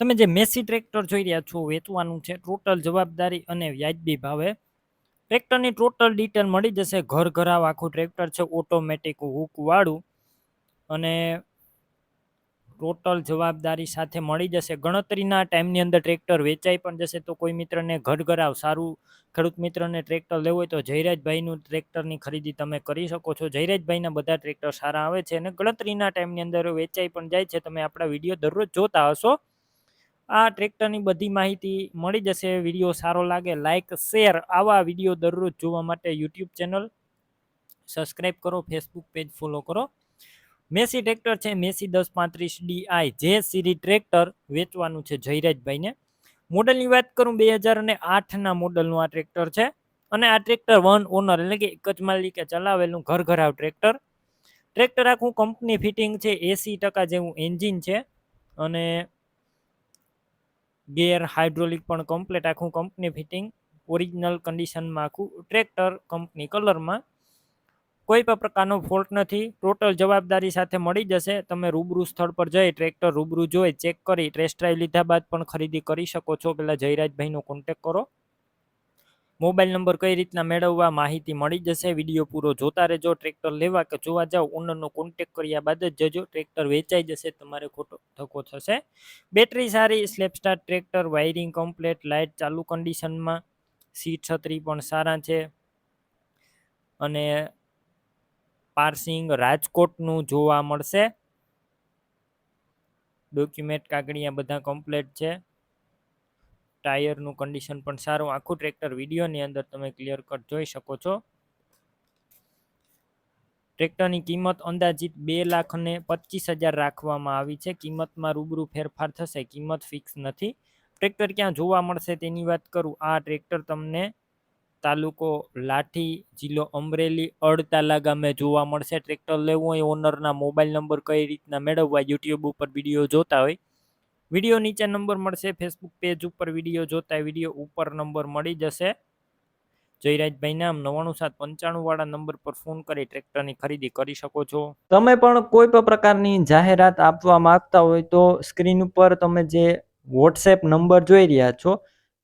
તમે જે Massey tractor જોઈ રહ્યા છો, વેચવાનું છે, ટોટલ જવાબદારી અને વ્યાજબી ભાવે. ટ્રેક્ટરની ટોટલ ડિટેલ મળી જશે. ઘર ઘરાવ આખું ટ્રેક્ટર છે, ઓટોમેટિક હુકવાળું અને ટોટલ જવાબદારી સાથે મળી જશે. ગણતરીના ટાઈમની અંદર ટ્રેક્ટર વેચાઈ પણ જશે. તો કોઈ મિત્રને ઘટઘરાવ સારું, ખેડૂત મિત્રને ટ્રેક્ટર લેવું હોય તો જયરાજભાઈનું ટ્રેક્ટરની ખરીદી તમે કરી શકો છો. જયરાજભાઈના બધા ટ્રેક્ટર સારા આવે છે અને ગણતરીના ટાઈમની અંદર વેચાઈ પણ જાય છે. તમે આપણા વીડિયો દરરોજ જોતા હશો. આ ટ્રેક્ટરની બધી માહિતી મળી જશે. વીડિયો સારો લાગે લાઇક શેર આવા વીડિયો દરરોજ જોવા માટે યુટ્યુબ ચેનલ સબસ્ક્રાઈબ કરો ફેસબુક પેજ ફોલો કરો. મેસી ટ્રેક્ટર છે, મેસી દસ પાંત્રીસ ડીઆઈ જે સિરી ટ્રેક્ટર વેચવાનું છે જયરાજભાઈને. મોડલની વાત કરું, બે હજાર અને આઠના મોડલનું આ ટ્રેક્ટર છે. અને આ ટ્રેક્ટર વન ઓનર એટલે કે એક જ માલિકે ચલાવેલું ઘર ઘરાવ ટ્રેક્ટર. ટ્રેક્ટર આખું કંપની ફિટિંગ છે, એસી જેવું એન્જિન છે. અને ગેર હાઇડ્રોલિક પણ કમ્પ્લીટ આખું કંપની ફિટિંગ ઓરિજિનલ કન્ડિશનમાં આખું ટ્રેક્ટર કંપની કલરમાં કોઈ પણ પ્રકારનો ફોલ્ટ નથી ટોટલ જવાબદારી સાથે મળી જશે. તમે રૂબરૂ સ્થળ પર જઈ ટ્રેક્ટર રૂબરૂ જોઈ ચેક કરી ટેસ્ટ ડ્રાઈવ લીધા બાદ પણ ખરીદી કરી શકો છો. પહેલાં જયરાજભાઈનો કોન્ટેક કરો. મોબાઈલ નંબર કઈ રીતના મેળવવા માહિતી મળી જશે? વીડિયો પૂરો જોતા રહેજો. ટ્રેક્ટર લેવા કે જોવા જાઓ ઓનરનો કોન્ટેક કર્યા બાદ જ જજો. ટ્રેક્ટર વેચાઈ જશે. તમારે ખોટો ધક્કો થશે. બેટરી સારી. Self start tractor. Wiring complete light ચાલુ કન્ડિશનમાં સીટ છત્રી પણ સારા છે. અને પાર્સિંગ રાજકોટનું જોવા મળશે. ડોક્યુમેન્ટ કાગળિયા બધા કમ્પ્લેટ છે. ટાયરનું કન્ડિશન પણ સારું. આખું ટ્રેક્ટર વિડીયોની અંદર તમે ક્લિયર કટ જોઈ શકો છો. ટ્રેક્ટરની કિંમત અંદાજિત બે લાખ અને પચીસ હજાર રાખવામાં આવી છે. કિંમતમાં રૂબરૂ ફેરફાર થશે. કિંમત ફિક્સ નથી. ટ્રેક્ટર ક્યાં જોવા મળશે તેની વાત કરું. આ ટ્રેક્ટર તમને તાલુકો લાઠી, જિલ્લો અમરેલી, અડતાલા ગામે જોવા મળશે. ટ્રેક્ટર લેવું હોય ઓનરના મોબાઈલ નંબર કઈ રીતના મેળવવા યુટ્યુબ ઉપર વીડિયો જોતા હોય વીડિયો નીચે નંબર મળશે ફેસબુક પેજ ઉપર વીડિયો જોતા વીડિયો ઉપર નંબર મળી જશે. જયરાજભાઈ નામ નવાણું સાત પંચાણું વાળા નંબર પર ફોન કરી ટ્રેક્ટરની ખરીદી કરી શકો છો. તમે પણ કોઈ પણ પ્રકારની જાહેરાત આપવા માંગતા હોય તો સ્ક્રીન ઉપર તમે જે વોટ્સએપ નંબર જોઈ રહ્યા છો,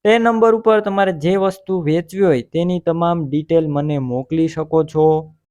તે નંબર ઉપર તમારે જે વસ્તુ વેચવી હોય તેની તમામ ડિટેલ મને મોકલી શકો છો.